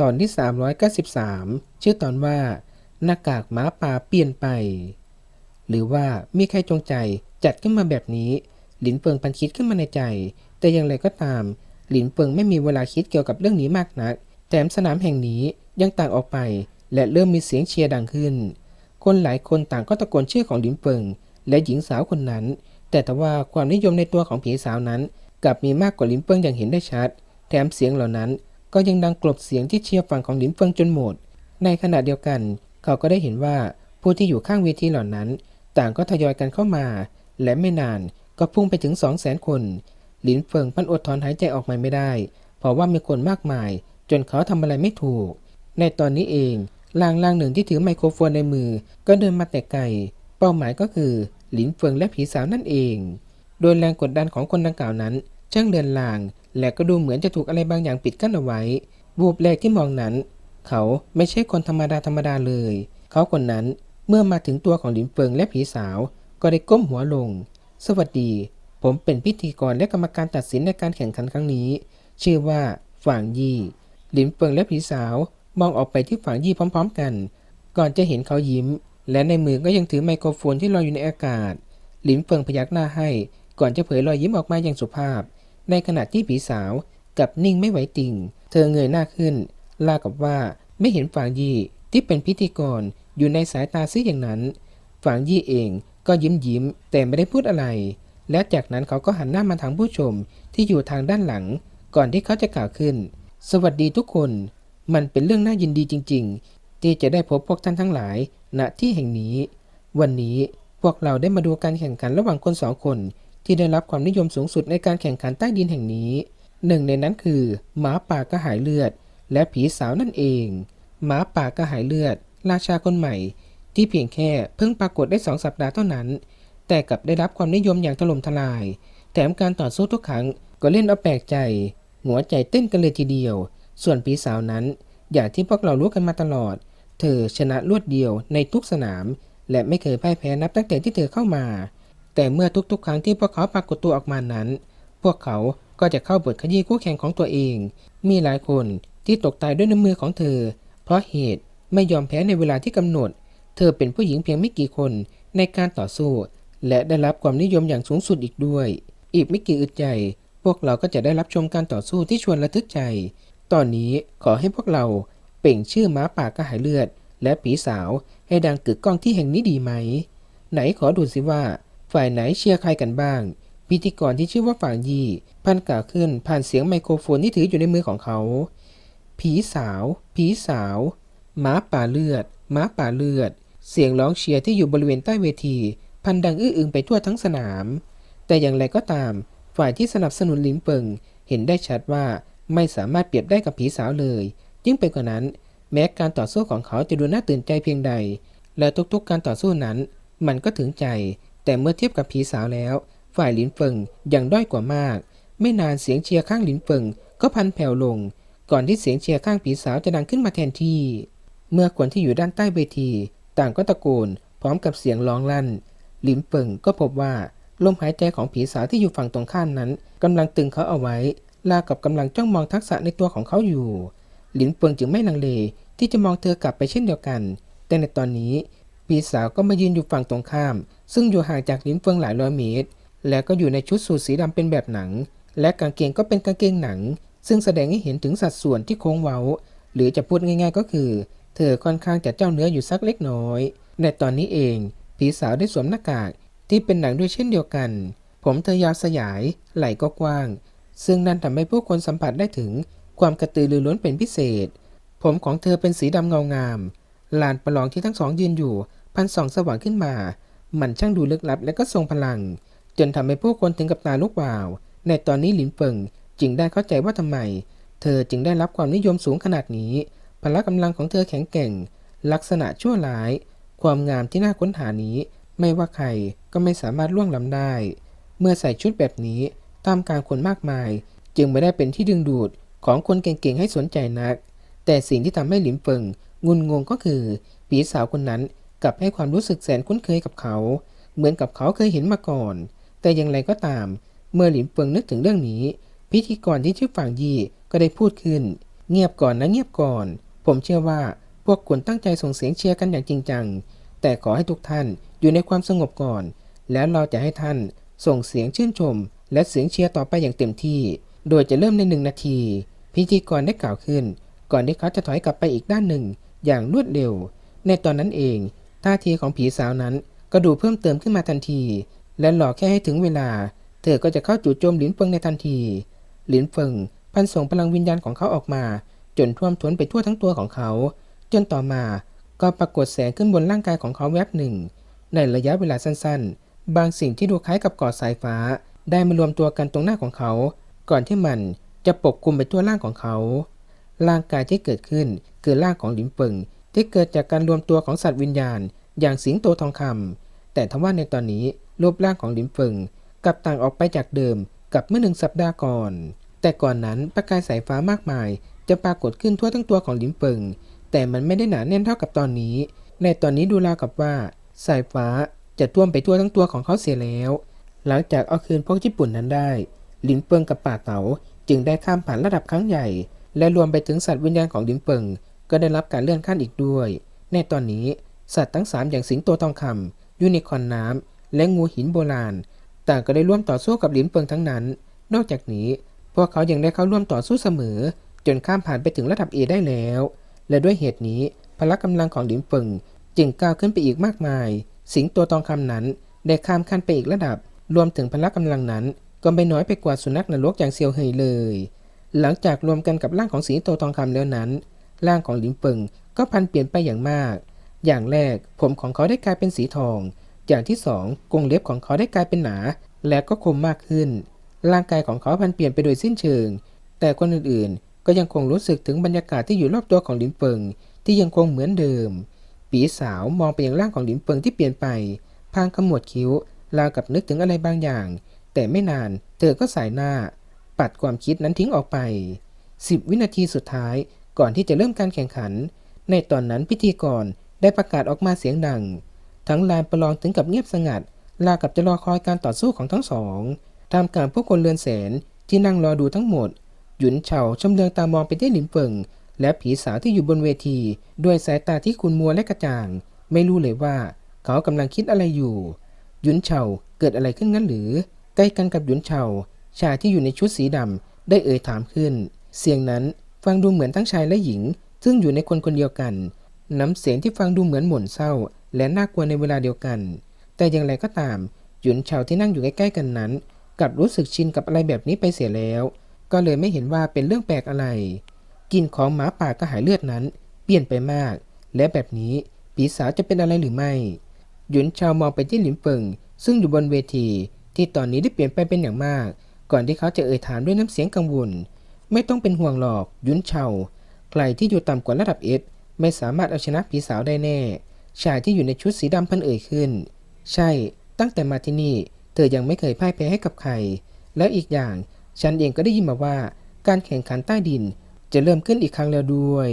ตอนที่ 393 ชื่อตอนว่า หน้ากากหมาป่าเปลี่ยนไป หรือว่ามีใครจงใจจัดขึ้นมาแบบนี้ หลินเฟิงพันคิดขึ้นมาในใจ แต่อย่างไรก็ตาม หลินเฟิงไม่มีเวลาคิดเกี่ยวกับเรื่องนี้มากนัก แถมสนามแห่งนี้ยังต่างออกไป และเริ่มมีเสียงเชียร์ดังขึ้น คนหลายคนต่างก็ตะโกนชื่อของหลินเฟิง และหญิงสาวคนนั้น แต่ทว่าความนิยมในตัวของผีสาวนั้น กลับมีมากกว่าหลินเฟิงอย่างเห็นได้ชัด แถมเสียงเหล่านั้น ก็ยังดังกลบเสียงที่เชียร์ฝั่งของหลินเฟิงจนหมด ในขณะเดียวกัน เขาก็ได้เห็นว่าผู้ที่อยู่ข้างเวทีเหล่านั้น ต่างก็ทยอยกันเข้ามา และไม่นานก็พุ่งไปถึงสองแสนคน หลินเฟิงพันอดถอนหายใจออกมาไม่ได้ เพราะว่ามีคนมากมาย จนเขาทำอะไรไม่ถูก ในตอนนี้เองลางลางหนึ่งที่ถือไมโครโฟนในมือ ก็เดินมาแต่ไกล เป้าหมายก็คือหลินเฟิงและผีสาวนั่นเอง โดยแรงกดดันของคนดังกล่าวนั้นช่างเดินลาง และก็ดูเหมือนจะถูกอะไรบางอย่างปิดกั้นเอาไว้วูบแรกที่มองนั้น เขาไม่ใช่คนธรรมดาธรรมดาเลย เขาคนนั้นเมื่อมาถึงตัวของหลินเฟิงและผีสาว ก็ได้ก้มหัวลง สวัสดี ผมเป็นพิธีกรและกรรมการตัดสินในการแข่งขันครั้งนี้ ชื่อว่าฝางยี่หลินเฟิงและผีสาวมองออกไปที่ฝางยี่พร้อม ๆ กัน ก่อนจะเห็นเขายิ้ม และในมือก็ยังถือไมโครโฟนที่ลอยอยู่ในอากาศ หลินเฟิงพยักหน้าให้ ก่อนจะเผยรอยยิ้มออกมาอย่างสุภาพ ในขณะที่ผีสาวกับนิ่งไม่ไหวติ่ง เธอเงยหน้าขึ้นลากับว่าไม่เห็นฝางยี่ที่เป็นพิธีกรอยู่ในสายตาซิอย่างนั้น ฝางยี่เองก็ยิ้มยิ้มแต่ไม่ได้พูดอะไร และจากนั้นเขาก็หันหน้ามาทางผู้ชมที่อยู่ทางด้านหลัง ก่อนที่เขาจะกล่าวขึ้น สวัสดีทุกคน มันเป็นเรื่องน่ายินดีจริง ๆ ที่จะได้พบพวกท่านทั้งหลาย ณที่แห่งนี้ วันนี้พวกเราได้มาดูการแข่งขันระหว่างคนสองคน ที่ได้รับความนิยมสูงสุดในการแข่งขันใต้ดินแห่งนี้ หนึ่งในนั้นคือ หมาป่ากระหายเลือด และผีสาวนั่นเอง หมาป่ากระหายเลือด ราชาคนใหม่ ที่เพียงแค่เพิ่งปรากฏได้สองสัปดาห์เท่านั้น แต่กลับได้รับความนิยมอย่างถล่มทลาย แถมการต่อสู้ทุกครั้งก็เล่นเอาแปลกใจ หัวใจเต้นกันเลยทีเดียว ส่วนผีสาวนั้น อย่างที่พวกเรารู้กันมาตลอด เธอชนะรวดเดียวในทุกสนาม และไม่เคยพ่ายแพ้นับตั้งแต่ที่เธอเข้ามา แต่เมื่อทุกๆ ครั้งที่พวกเขาปรากฏตัวออกมานั้น พวกเขาก็จะเข้าบทขยี้คู่แข่งของตัวเอง มีหลายคนที่ตกตายด้วยน้ำมือของเธอ เพราะเหตุไม่ยอมแพ้ในเวลาที่กำหนด เธอเป็นผู้หญิงเพียงไม่กี่คนในการต่อสู้ และได้รับความนิยมอย่างสูงสุดอีกด้วย อีกไม่กี่อึดใจพวกเราก็จะได้รับชมการต่อสู้ที่ชวนระทึกใจ ตอนนี้ขอให้พวกเราเปล่งชื่อม้าป่ากระหายเลือด และผีสาวให้ดังกึกก้องที่แห่งนี้ดีไหม ไหนขอดูสิว่า ฝ่ายไหนเชียร์ใครกันบ้าง พิธีกรที่ชื่อว่าฝางยี่พันกล่าวขึ้นผ่านเสียงไมโครโฟนที่ถืออยู่ในมือของเขา ผีสาว ผีสาวหมาป่าเลือดหมาป่าเลือด เสียงร้องเชียร์ที่อยู่บริเวณใต้เวที พันดังอื้ออึงไปทั่วทั้งสนาม แต่อย่างไรก็ตาม ฝ่ายที่สนับสนุนลินเปิง เห็นได้ชัดว่าไม่สามารถเปรียบได้กับผีสาวเลย ยิ่งไปกว่านั้น แม้การต่อสู้ของเขาจะดูน่าตื่นใจเพียงใด และทุกๆการต่อสู้นั้น มันก็ถึงใจ แต่เมื่อเทียบกับผีสาวแล้ว ฝ่ายหลินเฟิงยังด้อยกว่ามาก ไม่นานเสียงเชียร์ข้างหลินเฟิงก็พันแผ่วลง ก่อนที่เสียงเชียร์ข้างผีสาวจะดังขึ้นมาแทนที่ เมื่อคนที่อยู่ด้านใต้เวที ต่างก็ตะโกน พร้อมกับเสียงร้องลั่น หลินเฟิงก็พบว่าลมหายใจของผีสาวที่อยู่ฝั่งตรงข้ามนั้นกำลังตึงเขาเอาไว้ลากับกำลังจ้องมองทักษะในตัวของเขาอยู่ หลินเฟิงจึงไม่ลังเลที่จะมองเธอกลับไปเช่นเดียวกัน แต่ในตอนนี้ ผีสาวก็มายืนอยู่ฝั่งตรงข้าม ซึ่งอยู่ห่างจากหลินเฟิงหลายร้อยเมตร และก็อยู่ในชุดสูทสีดำเป็นแบบหนัง และกางเกงก็เป็นกางเกงหนัง ซึ่งแสดงให้เห็นถึงสัดส่วนที่โค้งเว้า หรือจะพูดง่ายๆก็คือ เธอค่อนข้างจะเจ้าเนื้ออยู่สักเล็กน้อย ในตอนนี้เองผีสาวได้สวมหน้ากากที่เป็นหนังด้วยเช่นเดียวกัน ผมเธอยาวสยาย ไหล่ก็กว้าง ซึ่งนั่นทำให้ผู้คนสัมผัสได้ถึงความกระตือรือร้นเป็นพิเศษ ผมของเธอเป็นสีดำเงางาม ลานประลองที่ทั้งสองยืนอยู่พันสองสว่างขึ้นมา มันช่างดูลึกลับและก็ทรงพลัง จนทำให้ผู้คนถึงกับตาลุกวาว ในตอนนี้หลินเฟิงจึงได้เข้าใจว่าทำไม เธอจึงได้รับความนิยมสูงขนาดนี้ พละกำลังของเธอแข็งแกร่ง ลักษณะชั่วร้าย ความงามที่น่าค้นหานี้ ไม่ว่าใครก็ไม่สามารถล่วงล้ำได้ เมื่อใส่ชุดแบบนี้ตามกางคนมากมาย จึงไม่ได้เป็นที่ดึงดูดของคนเก่งๆให้สนใจนัก แต่สิ่งที่ทำให้หลินเฟิง งุนงงก็คือผีสาวคนนั้นกลับให้ความรู้สึกแสนคุ้นเคยกับเขา เหมือนกับเขาเคยเห็นมาก่อน แต่อย่างไรก็ตาม เมื่อหลินเฟิงนึกถึงเรื่องนี้ พิธีกรที่ชื่อฝางยี่ก็ได้พูดขึ้น เงียบก่อนนะเงียบก่อน ผมเชื่อว่าพวกคุณตั้งใจส่งเสียงเชียร์กันอย่างจริงจัง แต่ขอให้ทุกท่านอยู่ในความสงบก่อน แล้วเราจะให้ท่านส่งเสียงชื่นชม และเสียงเชียร์ต่อไปอย่างเต็มที่ โดยจะเริ่มในหนึ่งนาที พิธีกรได้กล่าวขึ้น ก่อนที่เขาจะถอยกลับไปอีกด้านหนึ่ง อย่างรวดเร็ว ในตอนนั้นเองท่าทีของผีสาวนั้นก็ดูเพิ่มเติมขึ้นมาทันที และหลอกแค่ให้ถึงเวลา เธอก็จะเข้าจู่โจมหลินเฟิงในทันที หลินเฟิงพันส่งพลังวิญญาณของเขาออกมา จนท่วมท้นไปทั่วทั้งตัวของเขา จนต่อมาก็ปรากฏแสงขึ้นบนร่างกายของเขาแวบหนึ่ง ในระยะเวลาสั้นๆ บางสิ่งที่ดูคล้ายกับกอดสายฟ้า ได้มารวมตัวกันตรงหน้าของเขา ก่อนที่มันจะปกคลุมไปทั่วร่างของเขา ร่างกายที่เกิดขึ้นคือร่างของหลินเฟิงที่เกิดจากการรวมตัวของสัตว์วิญญาณ อย่างสิงโตทองคำแต่ทว่าในตอนนี้รูปร่างของหลินเฟิงกลับต่างออกไปจากเดิมกับเมื่อหนึ่งสัปดาห์ก่อน แต่ก่อนนั้นประกายสายฟ้ามากมาย จะปรากฏขึ้นทั่วทั้งตัวของหลินเฟิง แต่มันไม่ได้หนาแน่นเท่ากับตอนนี้ ในตอนนี้ดูราวกับว่า สายฟ้าจะท่วมไปทั่วทั้งตัวของเขาเสียแล้ว หลังจากเอาคืนพวกญี่ปุ่นนั้นได้ หลินเฟิงกับป่าเต๋าจึงได้ข้ามผ่านระดับครั้งใหญ่ และรวมไปถึงสัตว์วิญญาณของหลินเฟิง ก็ได้รับการเลื่อนขั้นอีกด้วย ในตอนนี้สัตว์ทั้งสามอย่างสิงโตทองคำยูนิคอนน้ำและงูหินโบราณ ต่างก็ได้ร่วมต่อสู้กับหลินเฟิงทั้งนั้น นอกจากนี้ พวกเขายังได้เข้าร่วมต่อสู้เสมอ จนข้ามผ่านไปถึงระดับเอได้แล้ว และด้วยเหตุนี้พละกำลังของหลินเฟิงจึงก้าวขึ้นไปอีกมากมาย สิงโตทองคำนั้นได้ข้ามขั้นไปอีกระดับ รวมถึงพละกำลังนั้นก็ไม่น้อยไปกว่าสุนัขนรกอย่างเซียวเฮยเลย หลังจากรวมกันกับร่างของสิงโตทองคำแล้วนั้น ร่างของหลินเฟิงก็พันเปลี่ยนไปอย่างมาก อย่างแรกผมของเขาได้กลายเป็นสีทอง อย่างที่สองกรงเล็บของเขาได้กลายเป็นหนา และก็คมมากขึ้น ร่างกายของเขาพันเปลี่ยนไปโดยสิ้นเชิง แต่คนอื่นๆ ก็ยังคงรู้สึกถึงบรรยากาศที่อยู่รอบตัวของหลินเฟิง ที่ยังคงเหมือนเดิม ปีสาวมองไปยังร่างของหลินเฟิงที่เปลี่ยนไป พางขมวดคิ้วราวกับนึกถึงอะไรบางอย่าง แต่ไม่นานเธอก็สายหน้า ปัดความคิดนั้นทิ้งออกไป 10 วินาทีสุดท้ายก่อนที่จะเริ่มการแข่งขัน ในตอนนั้นพิธีกรได้ประกาศออกมาเสียงดัง ทั้งลานประลองถึงกับเงียบสงัดรากับจะรอคอยการต่อสู้ของทั้งสองท่ามกลางผู้คนเรือนแสนที่นั่งรอดูทั้งหมด หยุนเฉาชำเลืองตามองไปที่หลินเฟิงและผีสาวที่อยู่บนเวที ด้วยสายตาที่คุณมัวและกระจ่าง ไม่รู้เลยว่า เขากำลังคิดอะไรอยู่ หยุนเฉาเกิดอะไรขึ้นงั้นหรือ ใกล้กันกับหยุนเฉา ชายที่อยู่ในชุดสีดำได้เอ่ยถามขึ้น เสียงนั้นฟังดูเหมือนทั้งชายและหญิง ซึ่งอยู่ในคนคนเดียวกัน น้ำเสียงที่ฟังดูเหมือนหม่นเศร้า และน่ากลัวในเวลาเดียวกัน แต่อย่างไรก็ตาม หยุนเฉาที่นั่งอยู่ใกล้ๆกันนั้นกลับรู้สึกชินกับอะไรแบบนี้ไปเสียแล้ว ก็เลยไม่เห็นว่าเป็นเรื่องแปลกอะไรกลิ่นของหมาป่ากระหายเลือดนั้น เปลี่ยนไปมาก และแบบนี้ปีศาจจะเป็นอะไรหรือไม่ หยุนเฉามองไปที่หลินเฟิงซึ่งอยู่บนเวทีที่ตอนนี้ได้เปลี่ยนไปเป็นอย่างมาก ก่อนที่เขาจะเอ่ยถามด้วยน้ำเสียงกังวล ไม่ต้องเป็นห่วงหรอกยุนเฉาใครที่อยู่ต่ำกว่าระดับเอสไม่สามารถเอาชนะผีสาวได้แน่ ชายที่อยู่ในชุดสีดำพันเอ่ยขึ้น ใช่ ตั้งแต่มาที่นี่ เธอยังไม่เคยพ่ายแพ้ให้กับใคร แล้วอีกอย่าง ฉันเองก็ได้ยินมาว่า การแข่งขันใต้ดินจะเริ่มขึ้นอีกครั้งแล้วด้วย